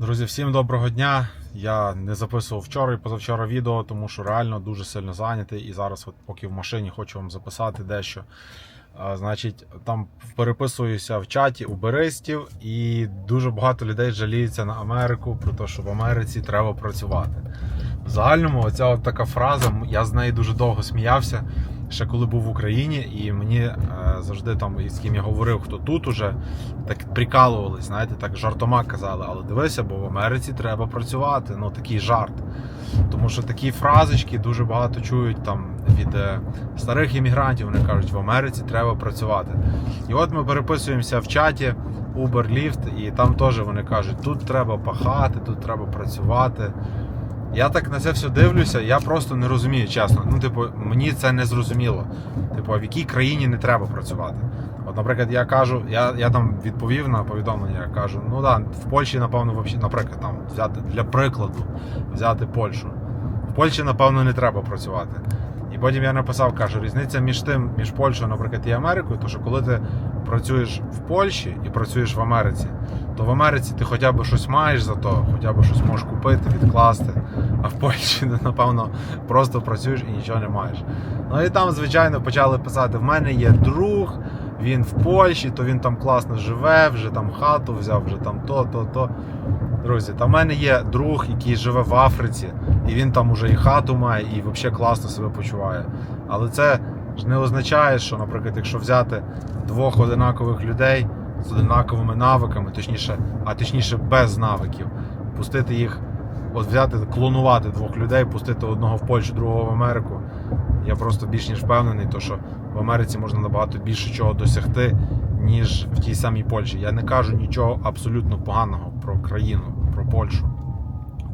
Друзі, всім доброго дня. Я не записував вчора і позавчора відео, тому що реально дуже сильно зайнятий. І зараз, от, поки в машині, хочу вам записати дещо. Значить, там переписуюся в чаті у беристів, і дуже багато людей жаліються на Америку про те, що в Америці треба працювати. В загальному, оця от така фраза, я з неї дуже довго сміявся. Ще коли був в Україні, і мені е, завжди там з ким я говорив, хто тут уже так прикалувались, знаєте, так жартома казали, але дивися, бо в Америці треба працювати. Ну такий жарт. Тому що такі фразочки дуже багато чують там від е, старих іммігрантів. Вони кажуть, в Америці треба працювати. І от ми переписуємося в чаті Uber, Lyft, і там теж вони кажуть, тут треба пахати, тут треба працювати. Я так на це все дивлюся, я просто не розумію, чесно. Ну, типу, мені це не зрозуміло. Типу, в якій країні не треба працювати? От, наприклад, я кажу, я, я там відповів на повідомлення, я кажу, ну да, в Польщі, напевно, вообще, наприклад, там взяти для прикладу, взяти Польщу. В Польщі, напевно, не треба працювати. І потім я написав, кажу, різниця між тим, між Польщею, наприклад, і Америкою, то що коли ти працюєш в Польщі і працюєш в Америці, то в Америці ти хоча б щось маєш за то, хоча б щось можеш купити, відкласти. А в Польщі, напевно, просто працюєш і нічого не маєш. Ну і там, звичайно, почали писати: в мене є друг, він в Польщі, то він там класно живе, вже там хату взяв, вже там то, то, то. Друзі, та в мене є друг, який живе в Африці, і він там уже і хату має, і взагалі класно себе почуває. Але це ж не означає, що, наприклад, якщо взяти двох одинакових людей з одинаковими навиками, точніше, а точніше без навиків, пустити їх, от взяти, клонувати двох людей, пустити одного в Польщу, другого в Америку. Я просто більш ніж впевнений, то що в Америці можна набагато більше чого досягти, ніж в тій самій Польщі. Я не кажу нічого абсолютно поганого про країну, про Польщу.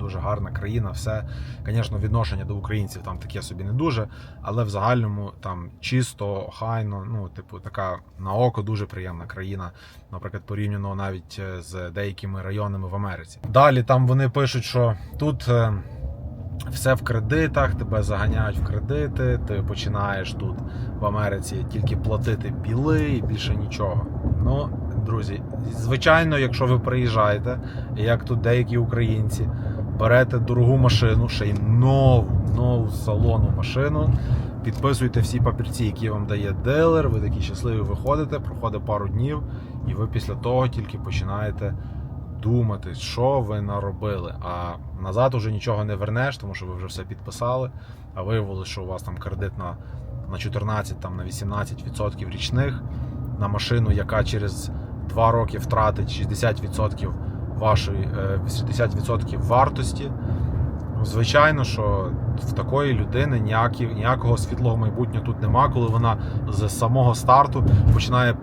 Дуже гарна країна, все. Звісно, відношення до українців там таке собі не дуже, але в загальному там чисто, охайно, ну, типу, така на око дуже приємна країна, наприклад, порівняно навіть е, з деякими районами в Америці. Далі там вони пишуть, що тут. е, все в кредитах, тебе заганяють в кредити, ти починаєш тут в Америці тільки платити біли і більше нічого. Ну, друзі, звичайно, якщо ви приїжджаєте, як тут деякі українці, берете дорогу машину, ще й нову, нову салону машину, підписуєте всі папірці, які вам дає дилер, ви такі щасливі виходите, проходить пару днів, і ви після того тільки починаєте думати, що ви наробили. А назад уже нічого не вернеш, тому що ви вже все підписали. А виявилося, що у вас там кредит на, на 14, там, на 18% річних на машину, яка через 2 роки втратить 60% вашої е, 60% вартості. Звичайно, що в такої людини ніякого світлого майбутнього тут нема, коли вона з самого старту починає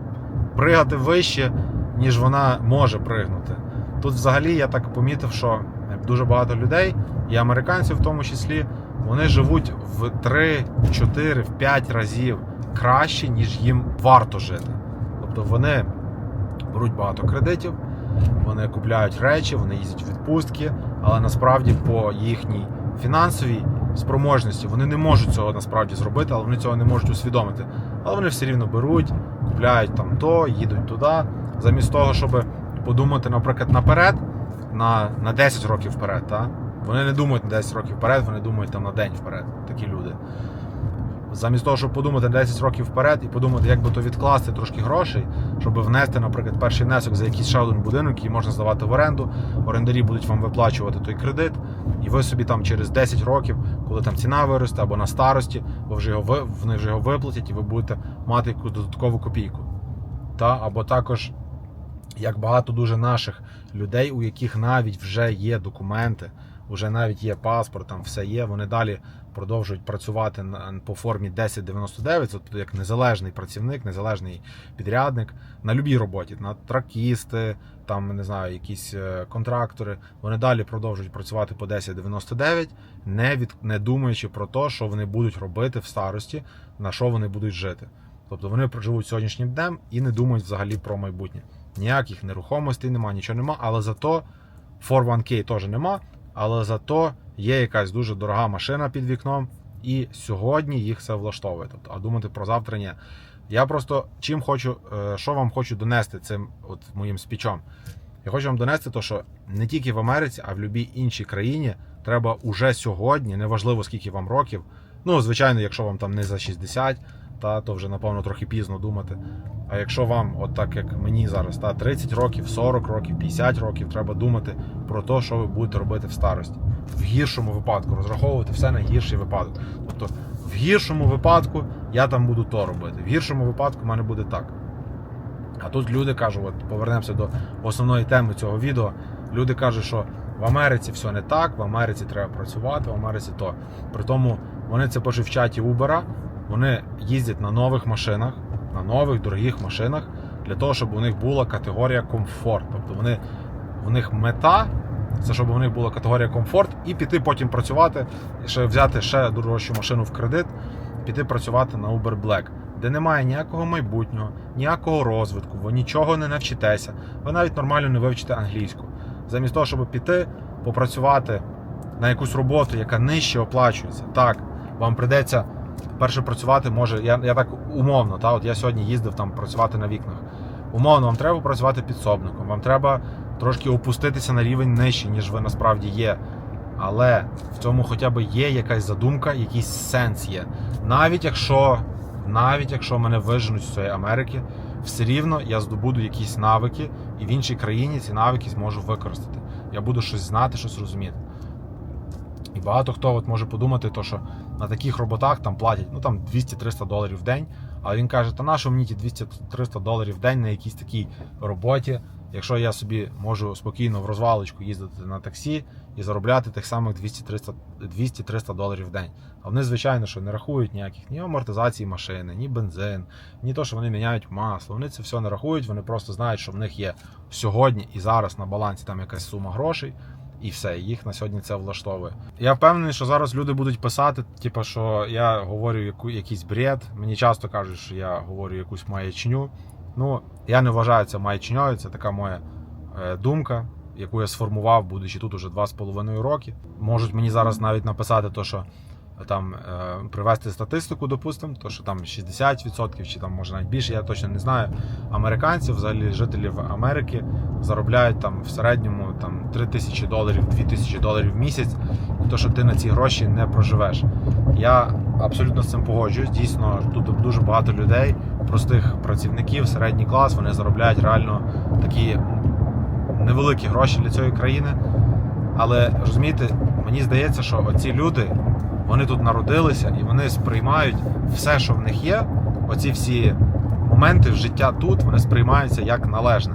пригати вище, ніж вона може пригнути. Тут взагалі я так помітив, що дуже багато людей, і американців в тому числі, вони живуть в 3, 4, в 5 разів краще, ніж їм варто жити. Тобто вони беруть багато кредитів, вони купляють речі, вони їздять в відпустки, але насправді по їхній фінансовій спроможності вони не можуть цього насправді зробити, але вони цього не можуть усвідомити. Але вони все рівно беруть, купляють там то, їдуть туди, замість того, щоб подумати, наприклад, наперед, на, на 10 років вперед. Та? Вони не думають на 10 років вперед, вони думають там на день вперед. Такі люди. Замість того, щоб подумати 10 років вперед і подумати, як би то відкласти трошки грошей, щоб внести, наприклад, перший внесок за якийсь ще один будинок, який можна здавати в оренду. Орендарі будуть вам виплачувати той кредит, і ви собі там через 10 років, коли там ціна виросте або на старості, ви вже його вони вже його виплатять, і ви будете мати якусь додаткову копійку. Та або також як багато дуже наших людей, у яких навіть вже є документи, вже навіть є паспорт, там все є. Вони далі продовжують працювати по формі 1099, тобто як незалежний працівник, незалежний підрядник на любій роботі, на тракісти, там не знаю, якісь е, контрактори. Вони далі продовжують працювати по 1099, не від не думаючи про те, що вони будуть робити в старості, на що вони будуть жити. Тобто вони проживуть сьогоднішнім днем і не думають взагалі про майбутнє. Ніяких нерухомостей нема, нічого нема, але зато 401k теж нема, але зато є якась дуже дорога машина під вікном, і сьогодні їх все влаштовує. Тобто, а думати про завтра ні. Я просто чим хочу, е, що вам хочу донести цим от моїм спічом. Я хочу вам донести, то, що не тільки в Америці, а в будь-якій іншій країні треба уже сьогодні, неважливо скільки вам років. Ну, звичайно, якщо вам там не за 60, та, то вже напевно трохи пізно думати. А якщо вам, от так як мені зараз, та 30 років, 40 років, 50 років, треба думати про те, що ви будете робити в старості. В гіршому випадку розраховувати все на гірший випадок. Тобто, в гіршому випадку я там буду то робити. В гіршому випадку в мене буде так. А тут люди кажуть, от повернемося до основної теми цього відео. Люди кажуть, що в Америці все не так, в Америці треба працювати, в Америці то. При тому вони це пишуть в чаті Uber, вони їздять на нових машинах, на нових дорогих машинах, для того, щоб у них була категорія комфорт. Тобто вони, у них мета це щоб у них була категорія комфорт, і піти потім працювати, ще взяти ще дорожчу машину в кредит, піти працювати на Uber Black, де немає ніякого майбутнього, ніякого розвитку, ви нічого не навчитеся, ви навіть нормально не вивчите англійську. Замість того, щоб піти попрацювати на якусь роботу, яка нижче оплачується, так, вам прийдеться перше працювати, може, я, я так умовно, та, от я сьогодні їздив там працювати на вікнах. Умовно, вам треба працювати підсобником, вам треба трошки опуститися на рівень нижче, ніж ви насправді є. Але в цьому хоча б є якась задумка, якийсь сенс є. Навіть якщо, навіть якщо мене виженуть з цієї Америки, все рівно я здобуду якісь навики, і в іншій країні ці навики зможу використати. Я буду щось знати, щось розуміти. І багато хто от може подумати, то, що на таких роботах там платять ну там 200-300 доларів в день. Але він каже, та на що мені ті 200-300 доларів в день на якійсь такій роботі, якщо я собі можу спокійно в розвалочку їздити на таксі і заробляти тих самих 200-300 200-300 доларів в день. А вони, звичайно, що не рахують ніяких ні амортизації машини, ні бензин, ні то, що вони міняють масло. Вони це все не рахують, вони просто знають, що в них є сьогодні і зараз на балансі там якась сума грошей. І все, їх на сьогодні це влаштовує. Я впевнений, що зараз люди будуть писати, типу, що я говорю яку, якийсь бред. Мені часто кажуть, що я говорю якусь маячню. Ну, я не вважаю це маячньою, це така моя е, думка, яку я сформував, будучи тут уже 2,5 роки. Можуть мені зараз навіть написати, то, що там е, привести статистику, допустимо, то що там 60% чи там може навіть більше, я точно не знаю. Американців, взагалі жителів Америки, заробляють там в середньому там 3 тисячі доларів, 2 тисячі доларів в місяць, то, що ти на ці гроші не проживеш. Я абсолютно з цим погоджуюсь. Дійсно, тут дуже багато людей, простих працівників, середній клас, вони заробляють реально такі невеликі гроші для цієї країни. Але розумієте, мені здається, що оці люди вони тут народилися і вони сприймають все, що в них є. Оці всі моменти в життя тут вони сприймаються як належне.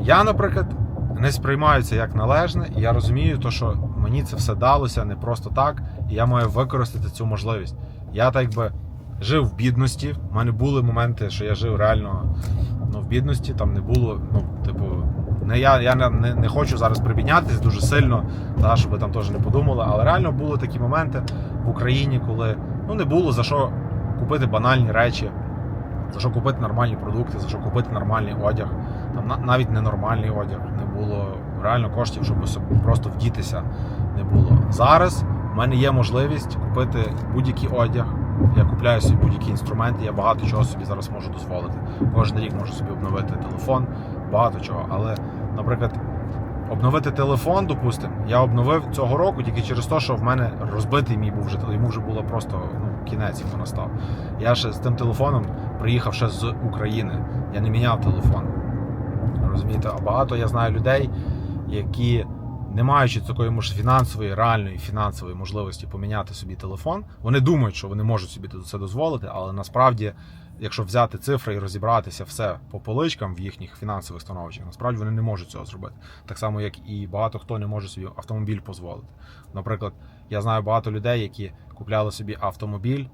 Я, наприклад, не сприймаю це як належне, і я розумію, то, що мені це все далося не просто так, і я маю використати цю можливість. Я так би жив в бідності. У мене були моменти, що я жив реально ну, в бідності, там не було, ну, типу. Не я я не, не, хочу зараз прибіднятись дуже сильно, та, щоб ви там теж не подумали. Але реально були такі моменти в Україні, коли ну не було за що купити банальні речі, за що купити нормальні продукти, за що купити нормальний одяг. Там на- навіть ненормальний одяг не було реально коштів, щоб просто вдітися не було. Зараз в мене є можливість купити будь-який одяг. Я купляю собі будь-які інструменти, я багато чого собі зараз можу дозволити. Кожен рік можу собі обновити телефон, багато чого. Але, наприклад, обновити телефон, допустимо, я обновив цього року тільки через те, що в мене розбитий мій був вже йому вже було просто ну, кінець йому настав. Я ще з тим телефоном приїхав ще з України. Я не міняв телефон. Розумієте, а багато я знаю людей, які не маючи такої може, фінансової, реальної фінансової можливості поміняти собі телефон, вони думають, що вони можуть собі це дозволити, але насправді, якщо взяти цифри і розібратися все по поличкам в їхніх фінансових становищах, насправді вони не можуть цього зробити. Так само, як і багато хто не може собі автомобіль дозволити. Наприклад, я знаю багато людей, які купляли собі автомобіль,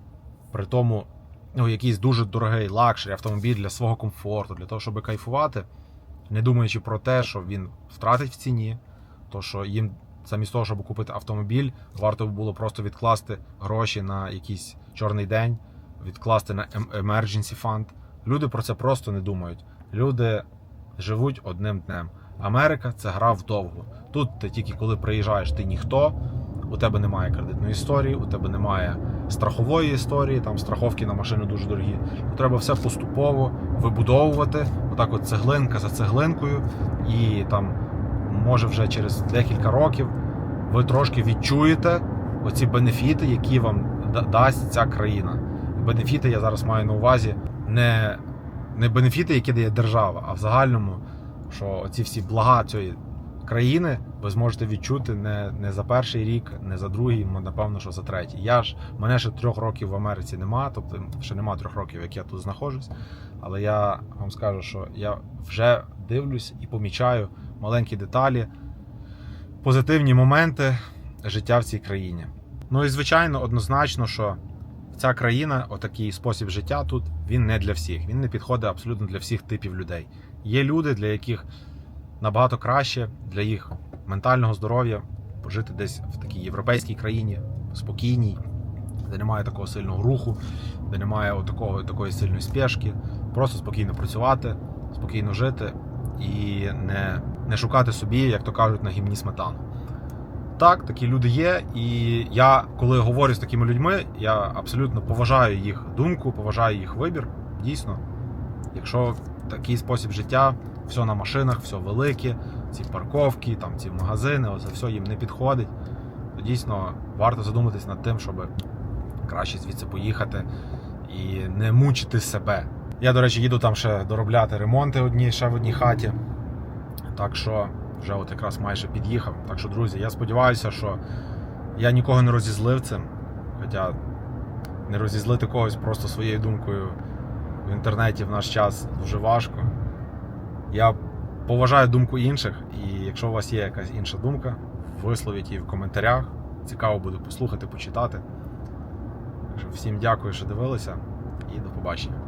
при тому ну, якийсь дуже дорогий лакшері автомобіль для свого комфорту, для того, щоб кайфувати, не думаючи про те, що він втратить в ціні, то що їм замість того, щоб купити автомобіль, варто було просто відкласти гроші на якийсь чорний день, відкласти на ем- emergency fund. Люди про це просто не думають. Люди живуть одним днем. Америка це гра вдовго. Тут ти тільки коли приїжджаєш, ти ніхто. У тебе немає кредитної історії, у тебе немає страхової історії, там страховки на машину дуже дорогі. То треба все поступово вибудовувати, отак от цеглинка за цеглинкою, і там може вже через декілька років ви трошки відчуєте оці бенефіти, які вам дасть ця країна. Бенефіти я зараз маю на увазі не, не бенефіти, які дає держава, а в загальному, що оці всі блага цієї країни ви зможете відчути не, не за перший рік, не за другий, напевно, що за третій. Я ж мене ще трьох років в Америці нема, тобто ще нема трьох років, як я тут знаходжусь. Але я вам скажу, що я вже дивлюсь і помічаю маленькі деталі, позитивні моменти життя в цій країні. Ну і звичайно, однозначно, що ця країна, отакий спосіб життя тут, він не для всіх. Він не підходить абсолютно для всіх типів людей. Є люди, для яких набагато краще для їх ментального здоров'я пожити десь в такій європейській країні, спокійній, де немає такого сильного руху, де немає такого, такої сильної спешки, просто спокійно працювати, спокійно жити і не, не шукати собі, як то кажуть, на гімні сметану. Так, такі люди є, і я, коли говорю з такими людьми, я абсолютно поважаю їх думку, поважаю їх вибір. Дійсно, якщо такий спосіб життя, все на машинах, все велике, ці парковки, там ці магазини, оце все їм не підходить, то дійсно варто задуматись над тим, щоб краще звідси поїхати і не мучити себе. Я, до речі, їду там ще доробляти ремонти одні ще в одній хаті. Так що вже от якраз майже під'їхав. Так що, друзі, я сподіваюся, що я нікого не розізлив цим. Хоча не розізлити когось просто своєю думкою в інтернеті в наш час дуже важко. Я поважаю думку інших, і якщо у вас є якась інша думка, висловіть її в коментарях. Цікаво буде послухати, почитати. Всім дякую, що дивилися, і до побачення.